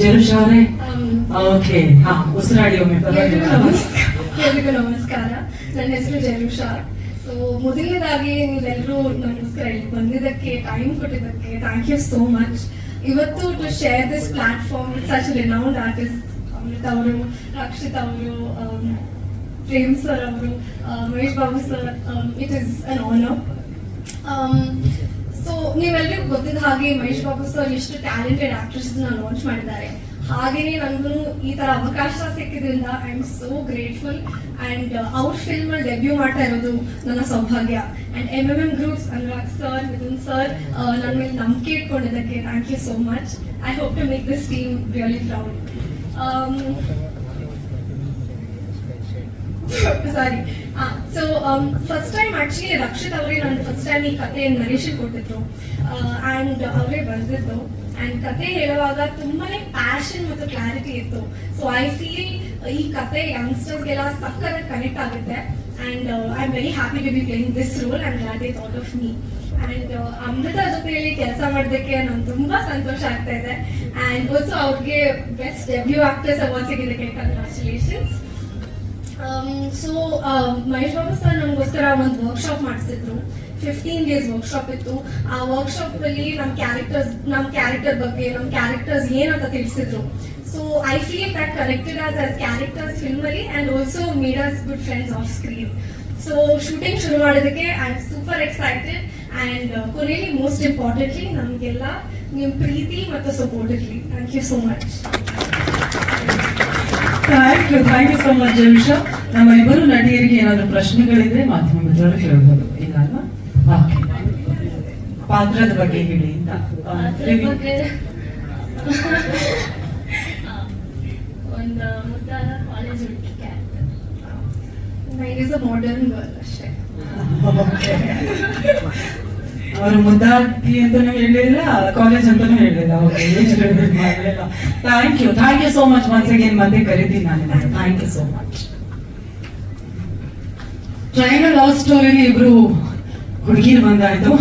ಜರುಷ್ ಅವರೇ Um, okay ಹಾ ಉಸಿರಾಡಿ ಒಮ್ಮೆ ಎಲ್ರಿಗೂ ನಮಸ್ಕಾರ. ಎಲ್ರಿಗೂ ನಮಸ್ಕಾರ. ನನ್ನ ಹೆಸರು ಜನುಷಾ. ಸೊ ಮೊದಲನೇದಾಗಿ ನೀವೆಲ್ಲರೂ ನಮಸ್ಕಾರ ಇಲ್ಲಿ ಬಂದಿದ್ದಕ್ಕೆ ಟೈಮ್ ಕೊಟ್ಟಿದ್ದಕ್ಕೆ ಥ್ಯಾಂಕ್ ಯು ಸೋ ಮಚ್ ಇವತ್ತು to share this platform with such renowned artist Amrit ಅವರು ರಕ್ಷಿತ್ ಅವರು ಪ್ರೇಮ್ ಸರ್ ಅವರು Mahesh Babu sir it is an honour so ನೀವೆಲ್ಲರಿಗೂ ಗೊತ್ತಿದ್ದ ಹಾಗೆ ಮಹೇಶ್ ಬಾಬು ಸರ್ ಎಷ್ಟು ಟ್ಯಾಲೆಂಟೆಡ್ ಆಕ್ಟ್ರೆಸ್ ಲಾಂಚ್ ಮಾಡಿದ್ದಾರೆ. ಹಾಗೇನೆ ನನಗೂ ಈ ತರ ಅವಕಾಶ ಸಿಕ್ಕಿದ್ರಿಂದ I am so grateful and ಅವ್ರ ಫಿಲ್ಮ್ ಅಲ್ಲಿ ಡೆಬ್ಯೂ ಮಾಡ್ತಾ ಇರೋದು ನನ್ನ ಸೌಭಾಗ್ಯ. And M M M groups Anurag sir Mithun sir ನನ್ನ ಮೇಲೆ ನಂಬಿಕೆ ಇಟ್ಕೊಂಡಿದ್ದಕ್ಕೆ thank you so much I hope to make this team really proud sorry first time actually Rakshit ಅವರೇ ನಾನು ಫಸ್ಟ್ ಟೈಮ್ ಈ ಕಥೆಯನ್ನು ನರೇಶನ್ ಕೊಟ್ಟಿದ್ರು. ಆ್ಯಂಡ್ ಅವರೇ ಬರೆದಿದ್ದು ಆ್ಯಂಡ್ ಕತೆ ಹೇಳುವಾಗ ತುಂಬಾನೇ ಪ್ಯಾಷನ್ ಮತ್ತು ಕ್ಲಾರಿಟಿ ಇತ್ತು. ಸೊ ಐ ಫೀಲ್ ಈ ಕತೆ ಯಂಗ್ಸ್ಟರ್ಸ್ಗೆಲ್ಲ ಸಕ್ಕತ್ತಾಗಿ ಕನೆಕ್ಟ್ ಆಗುತ್ತೆ. And I am very happy to be playing this role and they thought of me and Amrutha ಜೊತೆಯಲ್ಲಿ ಕೆಲಸ ಮಾಡೋದಕ್ಕೆ ನಂಗೆ ತುಂಬಾ ಸಂತೋಷ ಆಗ್ತಾ ಇದೆ. ಆ್ಯಂಡ್ ಆಲ್ಸೋ ಅವ್ರಿಗೆ best debut actors award ಸಿಗಿದ್ದಕ್ಕೆ congratulations so Mahesh Babu sir ನಮಗೋಸ್ಕರ ಒಂದು ವರ್ಕ್ಶಾಪ್ ಮಾಡಿಸಿದ್ರು. ಫಿಫ್ಟೀನ್ ಡೇಸ್ ವರ್ಕ್ಶಾಪ್ ಇತ್ತು. ಆ ವರ್ಕ್ಶಾಪ್ ಅಲ್ಲಿ ನಮ್ಮ ಕ್ಯಾರೆಕ್ಟರ್ಸ್ ನಮ್ಮ ಕ್ಯಾರೆಕ್ಟರ್ ಬಗ್ಗೆ ನಮ್ಮ ಕ್ಯಾರೆಕ್ಟರ್ಸ್ ಏನಂತ ತಿಳಿಸಿದ್ರು. So I feel that connected as as characters film ಅಲ್ಲಿ and also made us good friends off screen so shooting ಶುರು ಮಾಡೋದಕ್ಕೆ I am super excited and ಕೊನೆಯಲ್ಲಿ ಮೋಸ್ಟ್ ಇಂಪಾರ್ಟೆಂಟ್ಲಿ ನಮಗೆಲ್ಲ ನಿಮ್ಮ ಪ್ರೀತಿ ಮತ್ತು ಸಪೋರ್ಟ್ ಇರಲಿ. Thank you so much thank you thank you so much ನಮ್ಮ ಇಬ್ಬರು ನಟಿಯರಿಗೆ ಏನಾದರೂ ಪ್ರಶ್ನೆಗಳಿದ್ರೆ ಮಾಧ್ಯಮ ಮಿತ್ರರು ಕೇಳಬಹುದು ಇಲ್ಲ ಅಲ್ವಾ ಓಕೆ ಪಾತ್ರದ ಬಗ್ಗೆ ಹೇಳಿ ಅಂತ. ಒಂದು ಮುದ್ದಾದ ಕಾಲೇಜ್ ಹುಡುಗಿ character nine is a modern girl ಅಷ್ಟೇ. ಅವರು ಮುದ್ದಾಗಿ ಅಂತಾನು ಹೇಳಿಲ್ಲ ಕಾಲೇಜ್ ಅಂತಾನು ಹೇಳಿಲ್ಲ. Thank you thank you so much once again ಮತ್ತೆ ಕರಿತೀನಿ ನಾನು thank you so much train love ಸ್ಟೋರಿಲಿ ಇಬ್ರು ಹುಡುಗಿನ ಬಂದಾಯ್ತು.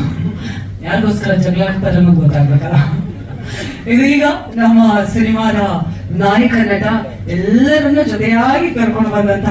ಯಾರಿಗೋಸ್ಕರ ಜಗಳ ಆಗ್ತಾರೆ ಅನ್ನೋದು ಗೊತ್ತಾಗ್ಬೇಕಲ್ಲ? ಇದೀಗ ನಮ್ಮ ಸಿನಿಮಾದ ನಾಯಕ, ನಟ ಎಲ್ಲರನ್ನ ಜೊತೆಯಾಗಿ ಕರ್ಕೊಂಡು ಬಂದಂತ